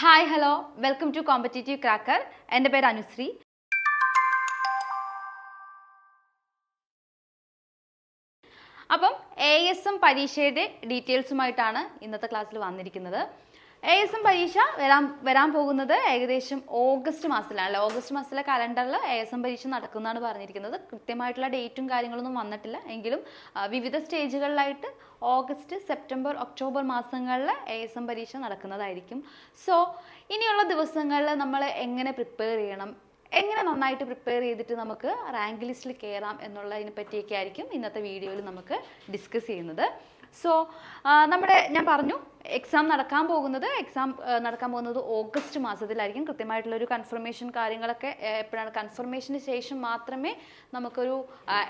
Hi hello welcome to competitive cracker എന്റെ പേര് അനുശ്രീ. അപ്പം എ എസ് എം പരീക്ഷയുടെ ഡീറ്റെയിൽസുമായിട്ടാണ് ഇന്നത്തെ ക്ലാസ്സിൽ വന്നിരിക്കുന്നത്. എ എസ് എം പരീക്ഷ വരാൻ വരാൻ പോകുന്നത് ഏകദേശം ഓഗസ്റ്റ് മാസത്തിലാണ്. ഓഗസ്റ്റ് മാസത്തിലെ കലണ്ടറിൽ എ എസ് എം പരീക്ഷ നടക്കുന്നതാണ് പറഞ്ഞിരിക്കുന്നത്. കൃത്യമായിട്ടുള്ള ഡേറ്റും കാര്യങ്ങളൊന്നും വന്നിട്ടില്ല. എങ്കിലും വിവിധ സ്റ്റേജുകളിലായിട്ട് ഓഗസ്റ്റ് സെപ്റ്റംബർ ഒക്ടോബർ മാസങ്ങളിൽ എ എസ് എം പരീക്ഷ നടക്കുന്നതായിരിക്കും. സോ ഇനിയുള്ള ദിവസങ്ങളിൽ നമ്മൾ എങ്ങനെ പ്രിപ്പയർ ചെയ്യണം? എങ്ങനെ നന്നായിട്ട് പ്രിപ്പയർ ചെയ്തിട്ട് നമുക്ക് റാങ്ക് ലിസ്റ്റിൽ കയറാം എന്നുള്ളതിനെ പറ്റിയൊക്കെ ആയിരിക്കും ഇന്നത്തെ വീഡിയോയിൽ നമുക്ക് ഡിസ്കസ് ചെയ്യുന്നത്. സോ നമ്മുടെ ഞാൻ പറഞ്ഞു എക്സാം നടക്കാൻ പോകുന്നത് എക്സാം നടക്കാൻ പോകുന്നത് ഓഗസ്റ്റ് മാസത്തിലായിരിക്കും. കൃത്യമായിട്ടുള്ള ഒരു കൺഫർമേഷൻ കാര്യങ്ങളൊക്കെ എപ്പോഴാണ് കൺഫർമേഷന് ശേഷം മാത്രമേ നമുക്കൊരു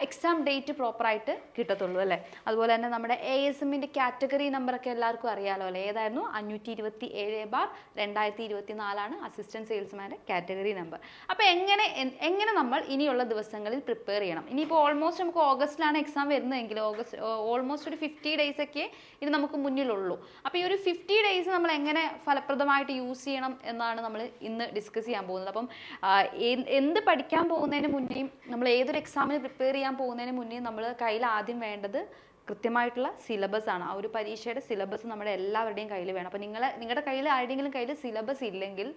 എക്സാം ഡേറ്റ് പ്രോപ്പറായിട്ട് കിട്ടത്തുള്ളൂ അല്ലേ? അതുപോലെ തന്നെ നമ്മുടെ എ എസ് എമ്മിന്റെ കാറ്റഗറി നമ്പറൊക്കെ എല്ലാവർക്കും അറിയാലോ അല്ലേ? ഏതായിരുന്നു? അഞ്ഞൂറ്റി ഇരുപത്തി ഏഴ് ബാർ രണ്ടായിരത്തി ഇരുപത്തി നാലാണ് അസിസ്റ്റന്റ് സെയിൽസ്മാന്റെ കാറ്റഗറി നമ്പർ അപ്പോൾ എങ്ങനെ എങ്ങനെ നമ്മൾ ഇനിയുള്ള ദിവസങ്ങളിൽ പ്രിപ്പയർ ചെയ്യണം? ഇനിയിപ്പോൾ ഓൾമോസ്റ്റ് നമുക്ക് ഓഗസ്റ്റിലാണ് എക്സാം വരുന്നതെങ്കിൽ ഓഗസ്റ്റ് ഓൾമോസ്റ്റ് ഒരു ഫിഫ്റ്റി ഡേയ്സ് ഒക്കെ ഇനി നമുക്ക് മുന്നിലുള്ളൂ. അപ്പോൾ ഈ ഒരു ഫിഫ്റ്റി ഡേയ്സ് നമ്മൾ എങ്ങനെ ഫലപ്രദമായിട്ട് യൂസ് ചെയ്യണം എന്നാണ് നമ്മൾ ഇന്ന് ഡിസ്കസ് ചെയ്യാൻ പോകുന്നത്. അപ്പം എന്ത് പഠിക്കാൻ പോകുന്നതിന് മുന്നേയും നമ്മൾ ഏതൊരു എക്സാമിന് പ്രിപ്പയർ ചെയ്യാൻ പോകുന്നതിന് മുന്നേയും നമ്മൾ കയ്യിൽ ആദ്യം വേണ്ടത് കൃത്യമായിട്ടുള്ള സിലബസ് ആണ്. ആ ഒരു പരീക്ഷയുടെ സിലബസ് നമ്മുടെ എല്ലാവരുടെയും കയ്യിൽ വേണം. അപ്പോൾ നിങ്ങൾ നിങ്ങളുടെ കയ്യിൽ ആരുടെയെങ്കിലും കയ്യിൽ സിലബസ് ഇല്ലെങ്കിൽ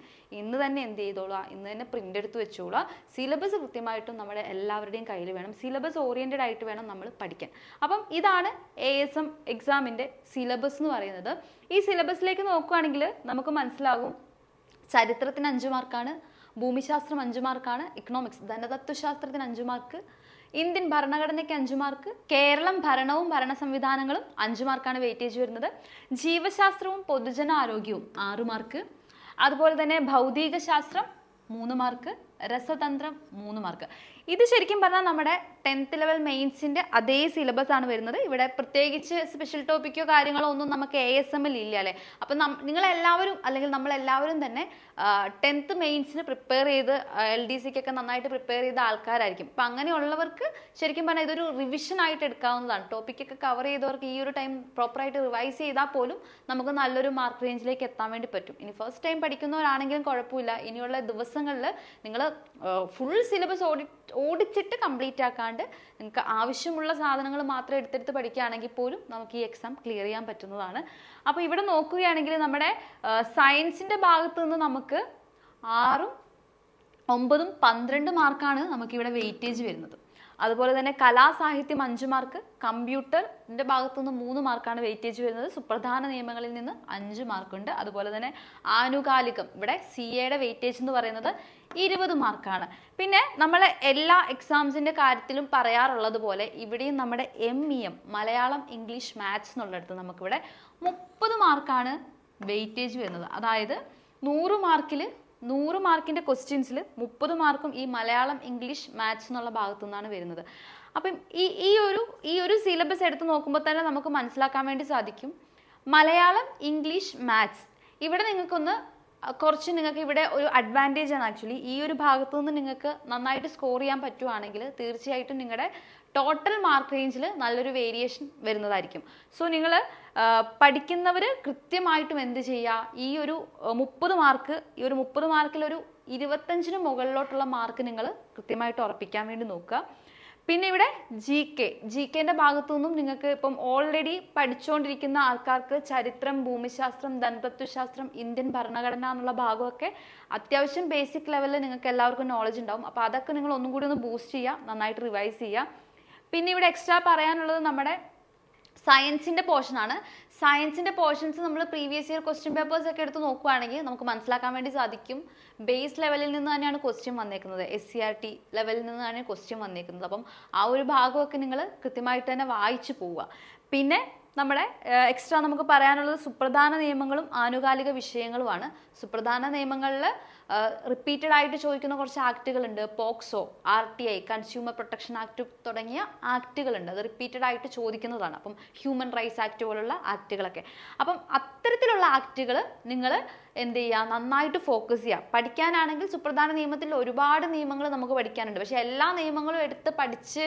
ഇന്ന് തന്നെ എന്ത് ചെയ്തോളൂ? ഇന്ന് തന്നെ പ്രിന്റ് എടുത്ത് വെച്ചോളൂ. സിലബസ് കൃത്യമായിട്ടും നമ്മുടെ എല്ലാവരുടെയും കയ്യിൽ വേണം. സിലബസ് ഓറിയന്റഡ് ആയിട്ട് വേണം നമ്മൾ പഠിക്കാൻ. അപ്പം ഇതാണ് എ എസ് എം എക്സാമിന്റെ സിലബസ് എന്ന് പറയുന്നത്. ഈ സിലബസിലേക്ക് നോക്കുകയാണെങ്കിൽ നമുക്ക് മനസ്സിലാകും. ചരിത്രത്തിന് അഞ്ച് മാർക്കാണ് ഭൂമിശാസ്ത്രം അഞ്ച് മാർക്കാണ് ഇക്കണോമിക്സ് ധനതത്വശാസ്ത്രത്തിന് അഞ്ച് മാർക്ക് ഇന്ത്യൻ ഭരണഘടനയ്ക്ക് അഞ്ച് മാർക്ക് കേരളം ഭരണവും ഭരണ സംവിധാനങ്ങളും അഞ്ച് മാർക്കാണ് വെയിറ്റേജ് വരുന്നത്. ജീവശാസ്ത്രവും പൊതുജനാരോഗ്യവും ആറ് മാർക്ക്. അതുപോലെ തന്നെ ഭൗതിക ശാസ്ത്രം മൂന്ന് മാർക്ക് രസതന്ത്രം മൂന്ന് മാർക്ക്. ഇത് ശരിക്കും പറഞ്ഞാൽ നമ്മുടെ ടെൻത്ത് ലെവൽ മെയിൻസിന്റെ അതേ സിലബസ് ആണ് വരുന്നത്. ഇവിടെ പ്രത്യേകിച്ച് സ്പെഷ്യൽ ടോപ്പിക്കോ കാര്യങ്ങളോ ഒന്നും നമുക്ക് എ എസ് എമ്മിൽ ഇല്ല അല്ലേ? അപ്പം നിങ്ങൾ എല്ലാവരും അല്ലെങ്കിൽ നമ്മൾ എല്ലാവരും തന്നെ ടെൻത്ത് മെയിൻസിന് പ്രിപ്പയർ ചെയ്ത് എൽ ഡി സിക്കൊക്കെ നന്നായിട്ട് പ്രിപ്പയർ ചെയ്ത ആൾക്കാരായിരിക്കും. അപ്പം അങ്ങനെയുള്ളവർക്ക് ശരിക്കും പറഞ്ഞാൽ ഇതൊരു റിവിഷൻ ആയിട്ട് എടുക്കാവുന്നതാണ്. ടോപ്പിക്കൊക്കെ കവർ ചെയ്തവർക്ക് ഈ ഒരു ടൈം പ്രോപ്പറായിട്ട് റിവൈസ് ചെയ്താൽ പോലും നമുക്ക് നല്ലൊരു മാർക്ക് റേഞ്ചിലേക്ക് എത്താൻ വേണ്ടി പറ്റും. ഇനി ഫസ്റ്റ് ടൈം പഠിക്കുന്നവരാണെങ്കിലും കുഴപ്പമില്ല. ഇനിയുള്ള ദിവസങ്ങളിൽ നിങ്ങൾ ഫുൾ സിലബസ് ഓടി ഓടിച്ചിട്ട് കംപ്ലീറ്റ് ആക്കാണ്ട് നിങ്ങൾക്ക് ആവശ്യമുള്ള സാധനങ്ങൾ മാത്രം എടുത്തെടുത്ത് പഠിക്കുകയാണെങ്കിൽ പോലും നമുക്ക് ഈ എക്സാം ക്ലിയർ ചെയ്യാൻ പറ്റുന്നതാണ്. അപ്പോൾ ഇവിടെ നോക്കുകയാണെങ്കിൽ നമ്മുടെ സയൻസിന്റെ ഭാഗത്ത് നിന്ന് നമുക്ക് ആറും ഒമ്പതും പന്ത്രണ്ട് മാർക്കാണ് നമുക്കിവിടെ വെയിറ്റേജ് വരുന്നത്. അതുപോലെ തന്നെ കലാസാഹിത്യം അഞ്ച് മാർക്ക് കമ്പ്യൂട്ടറിന്റെ ഭാഗത്തുനിന്ന് മൂന്ന് മാർക്കാണ് വെയിറ്റേജ് വരുന്നത്. സുപ്രധാന നിയമങ്ങളിൽ നിന്ന് അഞ്ച് മാർക്കുണ്ട്. അതുപോലെ തന്നെ ആനുകാലികം ഇവിടെ സി എയുടെ വെയിറ്റേജ് എന്ന് പറയുന്നത് ഇരുപത് മാർക്കാണ്. പിന്നെ നമ്മൾ എല്ലാ എക്സാംസിന്റെ കാര്യത്തിലും പറയാറുള്ളത് പോലെ ഇവിടെയും നമ്മുടെ M E M Malayalam English maths എന്നുള്ളിടത്ത് നമുക്കിവിടെ മുപ്പത് മാർക്കാണ് വെയിറ്റേജ് വരുന്നത്. അതായത് നൂറ് മാർക്കിൽ നൂറ് മാർക്കിന്റെ ക്വസ്റ്റ്യൻസിൽ മുപ്പത് മാർക്കും ഈ മലയാളം ഇംഗ്ലീഷ് മാത്സ് എന്നുള്ള ഭാഗത്തു നിന്നാണ് വരുന്നത്. അപ്പം ഈ ഈ ഒരു ഈ ഒരു സിലബസ് എടുത്ത് നോക്കുമ്പോൾ തന്നെ നമുക്ക് മനസ്സിലാക്കാൻ വേണ്ടി സാധിക്കും. മലയാളം ഇംഗ്ലീഷ് മാത്സ് ഇവിടെ നിങ്ങൾക്കൊന്ന് കുറച്ച് നിങ്ങൾക്ക് ഇവിടെ ഒരു അഡ്വാന്റേജ് ആണ് ആക്ച്വലി ഈ ഒരു ഭാഗത്തു നിന്ന് നിങ്ങൾക്ക് നന്നായിട്ട് സ്കോർ ചെയ്യാൻ പറ്റുവാണെങ്കിൽ തീർച്ചയായിട്ടും നിങ്ങളുടെ ടോട്ടൽ മാർക്ക് റേഞ്ചിൽ നല്ലൊരു വേരിയേഷൻ വരുന്നതായിരിക്കും. സോ നിങ്ങൾ പഠിക്കുന്നവർ കൃത്യമായിട്ടും എന്ത് ചെയ്യുക? ഈ ഒരു മുപ്പത് മാർക്ക് ഈ ഒരു മുപ്പത് മാർക്കിൽ ഒരു ഇരുപത്തഞ്ചിന് മുകളിലോട്ടുള്ള മാർക്ക് നിങ്ങൾ കൃത്യമായിട്ട് ഉറപ്പിക്കാൻ വേണ്ടി നോക്കുക. പിന്നെ ഇവിടെ ജി കെ ജി കെന്റെ ഭാഗത്തു നിന്നും നിങ്ങൾക്ക് ഇപ്പം ഓൾറെഡി പഠിച്ചുകൊണ്ടിരിക്കുന്ന ആൾക്കാർക്ക് ചരിത്രം ഭൂമിശാസ്ത്രം ദന്തത്വശാസ്ത്രം ഇന്ത്യൻ ഭരണഘടന എന്നുള്ള ഭാഗമൊക്കെ അത്യാവശ്യം ബേസിക് ലെവലിൽ നിങ്ങൾക്ക് എല്ലാവർക്കും നോളജ് ഉണ്ടാവും. അപ്പോൾ അതൊക്കെ നിങ്ങൾ ഒന്നും കൂടി ഒന്ന് ബൂസ്റ്റ് ചെയ്യുക നന്നായിട്ട് റിവൈസ് ചെയ്യുക. പിന്നെ ഇവിടെ എക്സ്ട്രാ പറയാനുള്ളത് നമ്മുടെ സയൻസിന്റെ പോർഷനാണ് സയൻസിന്റെ പോർഷൻസ് നമ്മൾ പ്രീവിയസ് ഇയർ ക്വസ്റ്റ്യൻ പേപ്പേഴ്സ് ഒക്കെ എടുത്ത് നോക്കുകയാണെങ്കിൽ നമുക്ക് മനസ്സിലാക്കാൻ വേണ്ടി സാധിക്കും. ബേസ് ലെവലിൽ നിന്ന് തന്നെയാണ് ക്വസ്റ്റ്യൻ വന്നേക്കുന്നത്. എസ് സി ആർ ടി ലെവലിൽ നിന്നാണ് ക്വസ്റ്റ്യൻ വന്നേക്കുന്നത്. അപ്പം ആ ഒരു ഭാഗമൊക്കെ നിങ്ങൾ കൃത്യമായിട്ട് തന്നെ വായിച്ചു പോവുക. പിന്നെ നമ്മുടെ എക്സ്ട്രാ നമുക്ക് പറയാനുള്ളത് സുപ്രധാന നിയമങ്ങളും ആനുകാലിക വിഷയങ്ങളുമാണ്. സുപ്രധാന നിയമങ്ങളിൽ റിപ്പീറ്റഡ് ആയിട്ട് ചോദിക്കുന്ന കുറച്ച് ആക്റ്റുകളുണ്ട് POCSO R T I consumer protection act തുടങ്ങിയ ആക്റ്റുകളുണ്ട് അത് റിപ്പീറ്റഡ് ആയിട്ട് ചോദിക്കുന്നതാണ്. അപ്പം ഹ്യൂമൻ റൈറ്റ്സ് ആക്ട് പോലുള്ള ആക്റ്റുകളൊക്കെ അപ്പം അത്തരത്തിലുള്ള ആക്റ്റുകൾ നിങ്ങൾ എന്ത് ചെയ്യുക നന്നായിട്ട് ഫോക്കസ് ചെയ്യുക പഠിക്കാനാണെങ്കിൽ സുപ്രധാന നിയമത്തിൽ ഒരുപാട് നിയമങ്ങൾ നമുക്ക് പഠിക്കാനുണ്ട്. പക്ഷേ എല്ലാ നിയമങ്ങളും എടുത്ത് പഠിച്ച്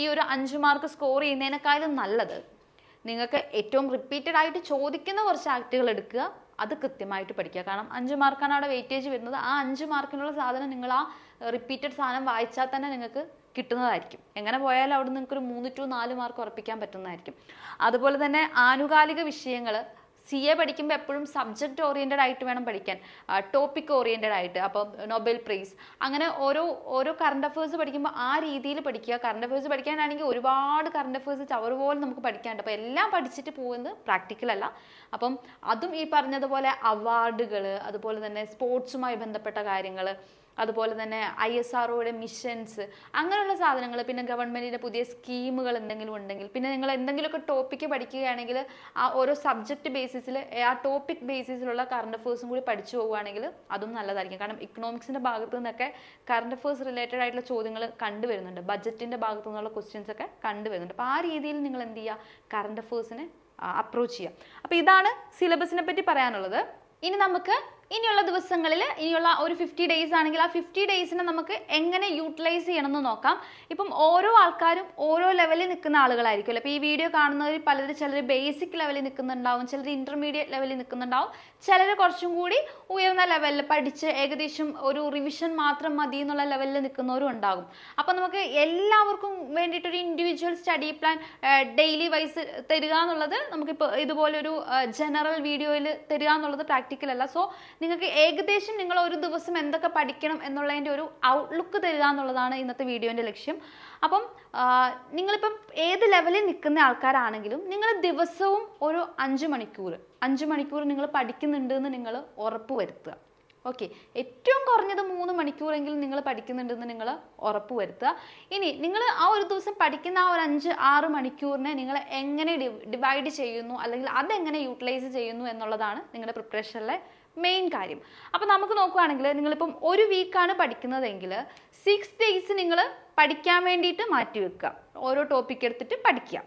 ഈ ഒരു അഞ്ച് മാർക്ക് സ്കോർ ചെയ്യുന്നതിനേക്കാളും നല്ലത് നിങ്ങൾക്ക് ഏറ്റവും റിപ്പീറ്റഡ് ആയിട്ട് ചോദിക്കുന്ന കുറച്ച് ആക്റ്റുകൾ എടുക്കുക. അത് കൃത്യമായിട്ട് പഠിക്കുക. കാരണം അഞ്ച് മാർക്കാണ് അവിടെ വെയിറ്റേജ് വരുന്നത്. ആ അഞ്ച് മാർക്കിനുള്ള സാധനം നിങ്ങൾ ആ റിപ്പീറ്റഡ് സാധനം വായിച്ചാൽ തന്നെ നിങ്ങൾക്ക് കിട്ടുന്നതായിരിക്കും. എങ്ങനെ പോയാലും അവിടെ നിങ്ങൾക്ക് ഒരു മൂന്ന് ടു നാല് മാർക്ക് ഉറപ്പിക്കാൻ പറ്റുന്നതായിരിക്കും. അതുപോലെ തന്നെ ആനുകാലിക വിഷയങ്ങൾ സി എ പഠിക്കുമ്പോൾ എപ്പോഴും സബ്ജക്റ്റ് ഓറിയന്റഡ് ആയിട്ട് വേണം പഠിക്കാൻ. ടോപ്പിക് ഓറിയന്റഡ് ആയിട്ട്. അപ്പോൾ നൊബൽ പ്രൈസ് അങ്ങനെ ഓരോ ഓരോ കറണ്ട് അഫേഴ്സ് പഠിക്കുമ്പോൾ ആ രീതിയിൽ പഠിക്കുക. കറണ്ട് അഫേഴ്സ് പഠിക്കാനാണെങ്കിൽ ഒരുപാട് കറണ്ട് അഫേഴ്സ് ചവറ് പോലെ നമുക്ക് പഠിക്കാനുണ്ട്. അപ്പോൾ എല്ലാം പഠിച്ചിട്ട് പോകുന്നത് പ്രാക്ടിക്കൽ അല്ല. അപ്പം അതും ഈ പറഞ്ഞതുപോലെ അവാർഡുകൾ അതുപോലെ തന്നെ സ്പോർട്സുമായി ബന്ധപ്പെട്ട കാര്യങ്ങൾ അതുപോലെ തന്നെ ഐ എസ് ആർഒയുടെ മിഷൻസ് അങ്ങനെയുള്ള സാധനങ്ങൾ പിന്നെ ഗവൺമെന്റിന്റെ പുതിയ സ്കീമുകൾ എന്തെങ്കിലും ഉണ്ടെങ്കിൽ പിന്നെ നിങ്ങൾ എന്തെങ്കിലുമൊക്കെ ടോപ്പിക്ക് പഠിക്കുകയാണെങ്കിൽ ആ ഓരോ സബ്ജക്റ്റ് ബേസിസിൽ ആ ടോപ്പിക് ബേസിസിലുള്ള കറണ്ട് അഫേഴ്സും കൂടി പഠിച്ചു പോവുകയാണെങ്കിൽ അതും നല്ലതായിരിക്കും. കാരണം ഇക്കണോമിക്സിന്റെ ഭാഗത്തു നിന്നൊക്കെ കറണ്ട് അഫേഴ്സ് റിലേറ്റഡ് ആയിട്ടുള്ള ചോദ്യങ്ങൾ കണ്ടുവരുന്നുണ്ട് ബജറ്റിന്റെ ഭാഗത്തു നിന്നുള്ള ക്വസ്റ്റ്യൻസ് ഒക്കെ കണ്ടുവരുന്നുണ്ട് അപ്പോൾ ആ രീതിയിൽ നിങ്ങൾ എന്ത് ചെയ്യുക? കറണ്ട് അഫേഴ്സിനെ അപ്രോച്ച് ചെയ്യുക. അപ്പോൾ ഇതാണ് സിലബസിനെ പറ്റി പറയാനുള്ളത്. ഇനി നമുക്ക് ഇനിയുള്ള ദിവസങ്ങളിൽ ഇനിയുള്ള ഒരു ഫിഫ്റ്റി ഡേയ്സ് ആണെങ്കിൽ ആ ഫിഫ്റ്റി ഡേയ്സിനെ നമുക്ക് എങ്ങനെ യൂട്ടിലൈസ് ചെയ്യണം എന്ന് നോക്കാം. ഇപ്പം ഓരോ ആൾക്കാരും ഓരോ ലെവലിൽ നിൽക്കുന്ന ആളുകളായിരിക്കുമല്ലോ. അപ്പോൾ ഈ വീഡിയോ കാണുന്നവർ പലരും ചിലർ ബേസിക് ലെവലിൽ നിൽക്കുന്നുണ്ടാവും ചിലർ ഇന്റർമീഡിയറ്റ് ലെവലിൽ നിൽക്കുന്നുണ്ടാവും. ചിലർ കുറച്ചും കൂടി ഉയർന്ന ലെവലിൽ പഠിച്ച് ഏകദേശം ഒരു റിവിഷൻ മാത്രം മതി എന്നുള്ള ലെവലിൽ നിൽക്കുന്നവരും ഉണ്ടാകും. അപ്പോൾ നമുക്ക് എല്ലാവർക്കും വേണ്ടിയിട്ടൊരു individual study plan daily wise തരിക എന്നുള്ളത് നമുക്കിപ്പോൾ ഇതുപോലൊരു ജനറൽ വീഡിയോയിൽ തരിക എന്നുള്ളത് പ്രാക്ടിക്കൽ അല്ല. സോ നിങ്ങൾക്ക് ഏകദേശം നിങ്ങൾ ഒരു ദിവസം എന്തൊക്കെ പഠിക്കണം എന്നുള്ളതിന്റെ ഒരു ഔട്ട്ലുക്ക് തരിക എന്നുള്ളതാണ് ഇന്നത്തെ വീഡിയോന്റെ ലക്ഷ്യം. അപ്പം നിങ്ങളിപ്പം ഏത് ലെവലിൽ നിൽക്കുന്ന ആൾക്കാരാണെങ്കിലും നിങ്ങൾ ദിവസവും ഒരു അഞ്ച് മണിക്കൂർ അഞ്ച് മണിക്കൂർ നിങ്ങൾ പഠിക്കുന്നുണ്ട് എന്ന് നിങ്ങൾ ഉറപ്പ് വരുത്തുക. ഓക്കെ. ഏറ്റവും കുറഞ്ഞത് മൂന്ന് മണിക്കൂറെങ്കിലും നിങ്ങൾ പഠിക്കുന്നുണ്ടെന്ന് നിങ്ങൾ ഉറപ്പ് വരുത്തുക. ഇനി നിങ്ങൾ ആ ഒരു ദിവസം പഠിക്കുന്ന ആ ഒരു അഞ്ച് ആറ് മണിക്കൂറിനെ നിങ്ങൾ എങ്ങനെ ഡിവൈഡ് ചെയ്യുന്നു അല്ലെങ്കിൽ അതെങ്ങനെ യൂട്ടിലൈസ് ചെയ്യുന്നു എന്നുള്ളതാണ് നിങ്ങളുടെ പ്രിപ്പറേഷനിലെ മെയിൻ കാര്യം. അപ്പോൾ നമുക്ക് നോക്കുകയാണെങ്കിൽ നിങ്ങളിപ്പം ഒരു വീക്കാണ് പഠിക്കുന്നതെങ്കിൽ സിക്സ് ഡേയ്സ് നിങ്ങൾ പഠിക്കാൻ വേണ്ടിയിട്ട് മാറ്റി വെക്കുക. ഓരോ ടോപ്പിക് എടുത്തിട്ട് പഠിക്കുക.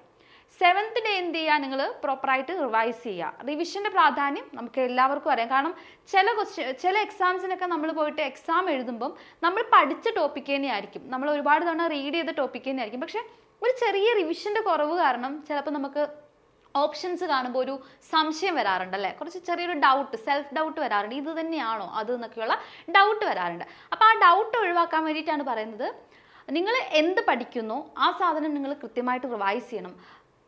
സെവൻത്ത് ഡേ എന്ത് ചെയ്യുക? നിങ്ങൾ പ്രോപ്പറായിട്ട് റിവൈസ് ചെയ്യുക. റിവിഷന്റെ പ്രാധാന്യം നമുക്ക് എല്ലാവർക്കും അറിയാം. കാരണം ചില ക്വസ്റ്റ്യൻ ചില എക്സാംസിനൊക്കെ നമ്മൾ പോയിട്ട് എക്സാം എഴുതുമ്പം നമ്മൾ പഠിച്ച ടോപ്പിക്ക് തന്നെയായിരിക്കും നമ്മൾ ഒരുപാട് തവണ റീഡ് ചെയ്ത ടോപ്പിക്ക് തന്നെയായിരിക്കും പക്ഷേ ഒരു ചെറിയ റിവിഷന്റെ കുറവ് കാരണം ചിലപ്പോൾ നമുക്ക് ഓപ്ഷൻസ് കാണുമ്പോൾ ഒരു സംശയം വരാറുണ്ട് അല്ലേ? കുറച്ച് ചെറിയൊരു ഡൗട്ട് സെൽഫ് ഡൗട്ട് വരാറുണ്ട്. ഇത് തന്നെയാണോ? അത് എന്നൊക്കെയുള്ള ഡൗട്ട് വരാറുണ്ട്. അപ്പോൾ ആ ഡൗട്ട് ഒഴിവാക്കാൻ വേണ്ടിയിട്ടാണ് പറയുന്നത്. നിങ്ങൾ എന്ത് പഠിക്കുന്നു? ആ സാധനം നിങ്ങൾ കൃത്യമായിട്ട് റിവൈസ് ചെയ്യണം.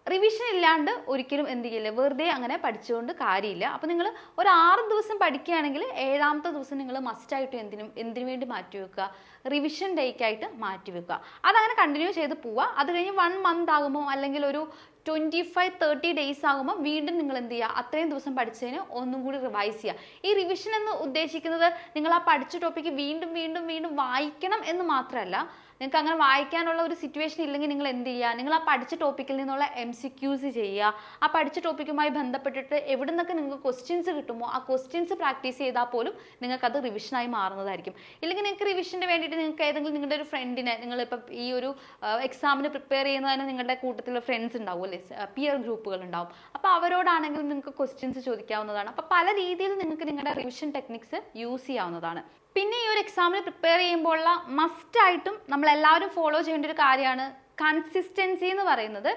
റിവിഷൻ ഇല്ലാണ്ട് ഒരിക്കലും എന്ത് ചെയ്യില്ല. വെറുതെ അങ്ങനെ പഠിച്ചുകൊണ്ട് കാര്യമില്ല. അപ്പോൾ നിങ്ങൾ ഒരു ആറ് ദിവസം പഠിക്കുകയാണെങ്കിൽ ഏഴാമത്തെ ദിവസം നിങ്ങൾ മസ്റ്റായിട്ട് എന്തിനും എന്തിനു വേണ്ടി മാറ്റി വെക്കുക? റിവിഷൻ ഡേക്കായിട്ട് വെക്കുക. അതങ്ങനെ കണ്ടിന്യൂ ചെയ്ത് പോവുക. അത് കഴിഞ്ഞ് വൺ മന്ത് ആകുമ്പോൾ അല്ലെങ്കിൽ ഒരു ട്വന്റി ഫൈവ് തേർട്ടി ഡേയ്സ് ആകുമ്പോൾ വീണ്ടും നിങ്ങൾ എന്ത് ചെയ്യുക? അത്രയും ദിവസം പഠിച്ചതിന് ഒന്നും കൂടി റിവൈസ് ചെയ്യുക. ഈ റിവിഷൻ എന്ന് ഉദ്ദേശിക്കുന്നത് നിങ്ങൾ ആ പഠിച്ച ടോപ്പിക്ക് വീണ്ടും വീണ്ടും വീണ്ടും വായിക്കണം എന്ന് മാത്രമല്ല നിങ്ങൾക്ക് അങ്ങനെ വായിക്കാനുള്ള ഒരു സിറ്റുവേഷൻ ഇല്ലെങ്കിൽ നിങ്ങൾ എന്ത് ചെയ്യുക? നിങ്ങൾ ആ പഠിച്ച ടോപ്പിക്കിൽ നിന്നുള്ള എം സി ക്യൂസ് ചെയ്യുക. ആ പഠിച്ച ടോപ്പിക്കുമായി ബന്ധപ്പെട്ടിട്ട് എവിടെ നിന്നൊക്കെ നിങ്ങൾക്ക് ക്വസ്റ്റ്യൻസ് കിട്ടുമോ? ആ ക്വസ്റ്റ്യൻസ് പ്രാക്ടീസ് ചെയ്താൽ പോലും നിങ്ങൾക്കത് അത് റിവിഷനായി മാറുന്നതായിരിക്കും. ഇല്ലെങ്കിൽ നിങ്ങൾക്ക് റിവിഷന് വേണ്ടിയിട്ട് നിങ്ങൾക്ക് ഏതെങ്കിലും നിങ്ങളുടെ ഒരു ഫ്രണ്ടിനെ നിങ്ങളിപ്പം ഈ ഒരു എക്സാമിന് പ്രിപ്പയർ ചെയ്യുന്നതിന് നിങ്ങളുടെ കൂട്ടത്തിലുള്ള ഫ്രണ്ട്സ് ഉണ്ടാവും അല്ലേ? പിയർ ഗ്രൂപ്പുകൾ ഉണ്ടാവും. അപ്പോൾ അവരോടാണെങ്കിലും നിങ്ങൾക്ക് ക്വസ്റ്റ്യൻസ് ചോദിക്കാവുന്നതാണ്. അപ്പോൾ പല രീതിയിൽ നിങ്ങൾക്ക് നിങ്ങളുടെ റിവിഷൻ ടെക്നിക്സ് യൂസ് ചെയ്യാവുന്നതാണ്. പിന്നെ ഈ ഒരു എക്സാമിന് പ്രിപ്പയർ ചെയ്യുമ്പോഴുള്ള മസ്റ്റായിട്ടും നമ്മൾ എല്ലാവരും ഫോളോ ചെയ്യേണ്ട ഒരു കാര്യമാണ് കൺസിസ്റ്റൻസി എന്ന് പറയുന്നത്.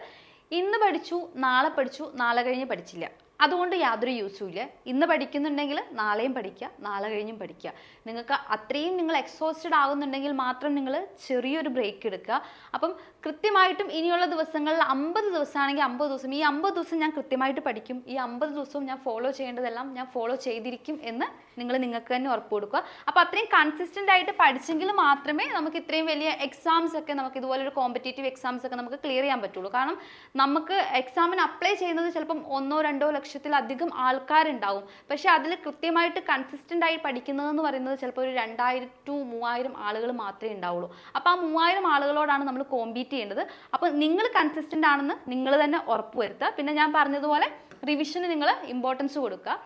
ഇന്ന് പഠിച്ചു നാളെ പഠിച്ചു നാളെ കഴിഞ്ഞ് പഠിച്ചില്ല. അതുകൊണ്ട് യാതൊരു യൂസും ഇല്ല. ഇന്ന് പഠിക്കുന്നുണ്ടെങ്കിൽ നാളെയും പഠിക്കുക നാളെ കഴിഞ്ഞും പഠിക്കുക. നിങ്ങൾക്ക് അത്രയും നിങ്ങൾ എക്സോസ്റ്റഡ് ആകുന്നുണ്ടെങ്കിൽ മാത്രം നിങ്ങൾ ചെറിയൊരു ബ്രേക്ക് എടുക്കുക. അപ്പം കൃത്യമായിട്ടും ഇനിയുള്ള ദിവസങ്ങളിൽ അമ്പത് ദിവസമാണെങ്കിൽ അമ്പത് ദിവസം. ഈ അമ്പത് ദിവസം ഞാൻ കൃത്യമായിട്ട് പഠിക്കും. ഈ അമ്പത് ദിവസവും ഞാൻ ഫോളോ ചെയ്യേണ്ടതെല്ലാം ഞാൻ ഫോളോ ചെയ്തിരിക്കും എന്ന് നിങ്ങൾ നിങ്ങൾക്ക് തന്നെ ഉറപ്പ് കൊടുക്കുക. അപ്പോൾ അത്രയും കൺസിസ്റ്റന്റ് ആയിട്ട് പഠിച്ചെങ്കിൽ മാത്രമേ നമുക്ക് ഇത്രയും വലിയ എക്സാംസ് ഒക്കെ നമുക്ക് ഇതുപോലെ ഒരു കോമ്പറ്റേറ്റീവ് എക്സാംസ് ഒക്കെ നമുക്ക് ക്ലിയർ ചെയ്യാൻ പറ്റുള്ളൂ. കാരണം നമുക്ക് എക്സാമിന് അപ്ലൈ ചെയ്യുന്നത് ചിലപ്പം ഒന്നോ രണ്ടോ ലക്ഷത്തിലധികം ആൾക്കാരുണ്ടാവും. പക്ഷേ അതിൽ കൃത്യമായിട്ട് കൺസിസ്റ്റന്റ് ആയി പഠിക്കുന്നത് എന്ന് പറയുന്നത് ചിലപ്പോൾ ഒരു രണ്ടായിരം ടു മൂവായിരം ആളുകൾ മാത്രമേ ഉണ്ടാവുള്ളൂ. അപ്പോൾ ആ മൂവായിരം ആളുകളോടാണ് നമ്മൾ കോമ്പീറ്റ് ചെയ്യേണ്ടത്. അപ്പോൾ നിങ്ങൾ കൺസിസ്റ്റന്റ് ആണെന്ന് നിങ്ങൾ തന്നെ ഉറപ്പുവരുത്തുക. പിന്നെ ഞാൻ പറഞ്ഞതുപോലെ റിവിഷന് നിങ്ങൾ ഇമ്പോർട്ടൻസ് കൊടുക്കുക.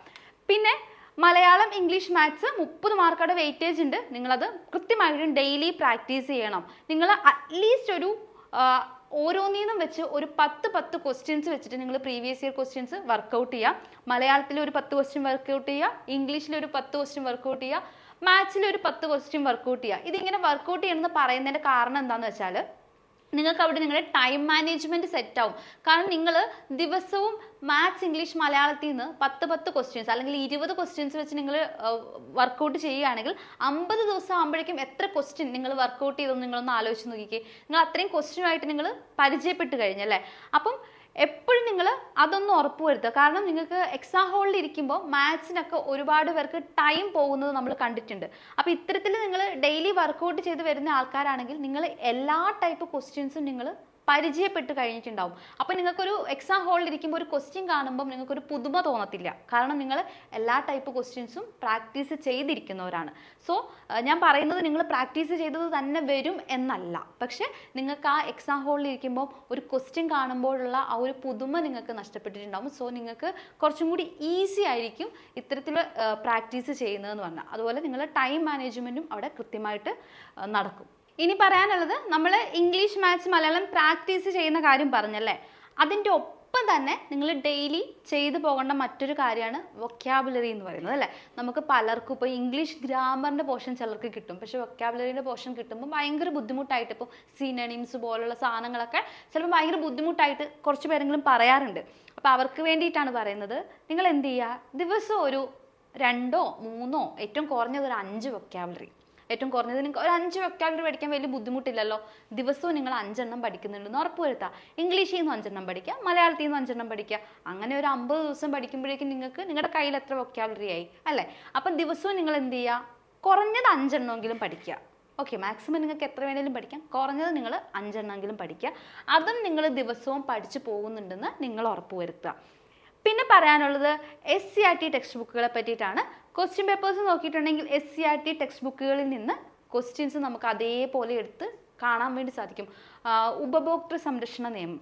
പിന്നെ മലയാളം ഇംഗ്ലീഷ് മാത്സ് മുപ്പത് മാർക്കോടെ വെയിറ്റേജ് ഉണ്ട്. നിങ്ങളത് കൃത്യമായിട്ടും ഡെയിലി പ്രാക്ടീസ് ചെയ്യണം. നിങ്ങൾ അറ്റ്ലീസ്റ്റ് ഒരു ഓരോന്നീന്നും വെച്ച് ഒരു പത്ത് പത്ത് ക്വസ്റ്റ്യൻസ് വെച്ചിട്ട് നിങ്ങൾ പ്രീവിയസ് ഇയർ ക്വസ്റ്റ്യൻസ് വർക്കൗട്ട് ചെയ്യുക മലയാളത്തിൽ ഒരു പത്ത് ക്വസ്റ്റ്യൻ വർക്കൗട്ട് ചെയ്യുക ഇംഗ്ലീഷിൽ ഒരു പത്ത് ക്വസ്റ്റ്യൻ വർക്കൗട്ട് ചെയ്യുക മാത്സിൽ ഒരു പത്ത് ക്വസ്റ്റ്യൻ വർക്കൗട്ട് ചെയ്യുക ഇതിങ്ങനെ വർക്കൗട്ട് ചെയ്യണമെന്ന് പറയുന്നതിന്റെ കാരണം എന്താണെന്ന് വെച്ചാൽ നിങ്ങൾക്ക് അവിടെ നിങ്ങളുടെ ടൈം മാനേജ്മെന്റ് സെറ്റ് ആവും. കാരണം നിങ്ങൾ ദിവസവും മാത്സ് ഇംഗ്ലീഷ് മലയാളത്തിൽ നിന്ന് പത്ത് പത്ത് ക്വസ്റ്റ്യൻസ് അല്ലെങ്കിൽ ഇരുപത് ക്വസ്റ്റ്യൻസ് വെച്ച് നിങ്ങൾ വർക്കൗട്ട് ചെയ്യുകയാണെങ്കിൽ അമ്പത് ദിവസം ആകുമ്പോഴേക്കും എത്ര ക്വസ്റ്റ്യൻ നിങ്ങൾ വർക്കൗട്ട് ചെയ്തെന്ന് നിങ്ങളൊന്ന് ആലോചിച്ച് നോക്കിക്കേ. നിങ്ങൾ അത്രയും ക്വസ്റ്റ്യനുമായിട്ട് നിങ്ങൾ പരിചയപ്പെട്ട് കഴിഞ്ഞല്ലേ? അപ്പം എപ്പോഴും നിങ്ങൾ അതൊന്നും ഉറപ്പ് വരുത്തുക. കാരണം നിങ്ങൾക്ക് എക്സാം ഹോളിൽ ഇരിക്കുമ്പോൾ മാത്സിനൊക്കെ ഒരുപാട് പേർക്ക് ടൈം പോകുന്നത് നമ്മൾ കണ്ടിട്ടുണ്ട്. അപ്പോൾ ഇത്തരത്തിൽ നിങ്ങൾ ഡെയിലി വർക്കൗട്ട് ചെയ്ത് വരുന്ന ആൾക്കാരാണെങ്കിൽ നിങ്ങൾ എല്ലാ ടൈപ്പ് ക്വസ്റ്റ്യൻസും നിങ്ങൾ പരിചയപ്പെട്ട് കഴിഞ്ഞിട്ടുണ്ടാവും. അപ്പോൾ നിങ്ങൾക്കൊരു എക്സാം ഹോളിൽ ഇരിക്കുമ്പോൾ ഒരു ക്വസ്റ്റ്യൻ കാണുമ്പോൾ നിങ്ങൾക്കൊരു പുതുമ തോന്നത്തില്ല. കാരണം നിങ്ങൾ എല്ലാ ടൈപ്പ് ക്വസ്റ്റ്യൻസും പ്രാക്ടീസ് ചെയ്തിരിക്കുന്നവരാണ്. സോ ഞാൻ പറയുന്നത് നിങ്ങൾ പ്രാക്ടീസ് ചെയ്തത് തന്നെ വരും എന്നല്ല. പക്ഷേ നിങ്ങൾക്ക് ആ എക്സാം ഹോളിൽ ഇരിക്കുമ്പോൾ ഒരു ക്വസ്റ്റ്യൻ കാണുമ്പോഴുള്ള ആ ഒരു പുതുമ നിങ്ങൾക്ക് നഷ്ടപ്പെട്ടിട്ടുണ്ടാവും. സോ നിങ്ങൾക്ക് കുറച്ചും കൂടി ഈസി ആയിരിക്കും ഇത്തരത്തിൽ പ്രാക്ടീസ് ചെയ്യുന്നതെന്ന് പറഞ്ഞാൽ. അതുപോലെ നിങ്ങളുടെ ടൈം മാനേജ്മെന്റും അവിടെ കൃത്യമായിട്ട് നടക്കും. ഇനി പറയാനുള്ളത് നമ്മൾ ഇംഗ്ലീഷ് മാത്സ് മലയാളം പ്രാക്ടീസ് ചെയ്യുന്ന കാര്യം പറഞ്ഞല്ലേ? അതിന്റെ ഒപ്പം തന്നെ നിങ്ങൾ ഡെയിലി ചെയ്തു പോകേണ്ട മറ്റൊരു കാര്യമാണ് വൊക്കാബുലറി എന്ന് പറയുന്നത് അല്ലേ? നമുക്ക് പലർക്കും ഇപ്പോൾ ഇംഗ്ലീഷ് ഗ്രാമറിന്റെ പോർഷൻ ചിലർക്ക് കിട്ടും. പക്ഷേ വൊക്കാബുലറിന്റെ പോർഷൻ കിട്ടുമ്പോൾ ഭയങ്കര ബുദ്ധിമുട്ടായിട്ട് ഇപ്പോൾ സീനണിംസ് പോലുള്ള സാധനങ്ങളൊക്കെ ചിലപ്പോൾ ഭയങ്കര ബുദ്ധിമുട്ടായിട്ട് കുറച്ച് പേരെങ്കിലും പറയാറുണ്ട്. അപ്പോൾ അവർക്ക് വേണ്ടിയിട്ടാണ് പറയുന്നത്. നിങ്ങൾ എന്ത് ചെയ്യുക? ദിവസം ഒരു രണ്ടോ മൂന്നോ ഏറ്റവും കുറഞ്ഞത് ഒരു അഞ്ച് വൊക്കാബുലറി ഏറ്റവും കുറഞ്ഞത് നിങ്ങൾക്ക് ഒരു അഞ്ച് വെക്കാബുലറി പഠിക്കാൻ വലിയ ബുദ്ധിമുട്ടില്ലല്ലോ. ദിവസവും നിങ്ങൾ അഞ്ചെണ്ണം പഠിക്കുന്നുണ്ടെന്ന് ഉറപ്പ് വരുത്തുക ഇംഗ്ലീഷിൽ നിന്ന് അഞ്ചെണ്ണം പഠിക്കുക മലയാളത്തിൽ നിന്ന് അഞ്ചെണ്ണം പഠിക്കുക. അങ്ങനെ ഒരു അമ്പത് ദിവസം പഠിക്കുമ്പോഴേക്കും നിങ്ങൾക്ക് നിങ്ങളുടെ കയ്യിൽ എത്ര വൊക്കാബുലറി ആയി അല്ലേ? അപ്പം ദിവസവും നിങ്ങൾ എന്ത് ചെയ്യുക? കുറഞ്ഞത് അഞ്ചെണ്ണമെങ്കിലും പഠിക്കുക. ഓക്കെ മാക്സിമം നിങ്ങൾക്ക് എത്ര വേണേലും പഠിക്കാം. കുറഞ്ഞത് നിങ്ങൾ അഞ്ചെണ്ണമെങ്കിലും പഠിക്കുക. അതും നിങ്ങൾ ദിവസവും പഠിച്ചു പോകുന്നുണ്ടെന്ന് നിങ്ങൾ ഉറപ്പുവരുത്തുക പിന്നെ പറയാനുള്ളത് S C R T text ബുക്കുകളെ പറ്റിയിട്ടാണ് question papers നോക്കിയിട്ടുണ്ടെങ്കിൽ S C R T text ബുക്കുകളിൽ നിന്ന് ക്വസ്റ്റ്യൻസ് നമുക്ക് അതേപോലെ എടുത്ത് കാണാൻ വേണ്ടി സാധിക്കും. ഉപഭോക്തൃ സംരക്ഷണ നിയമം.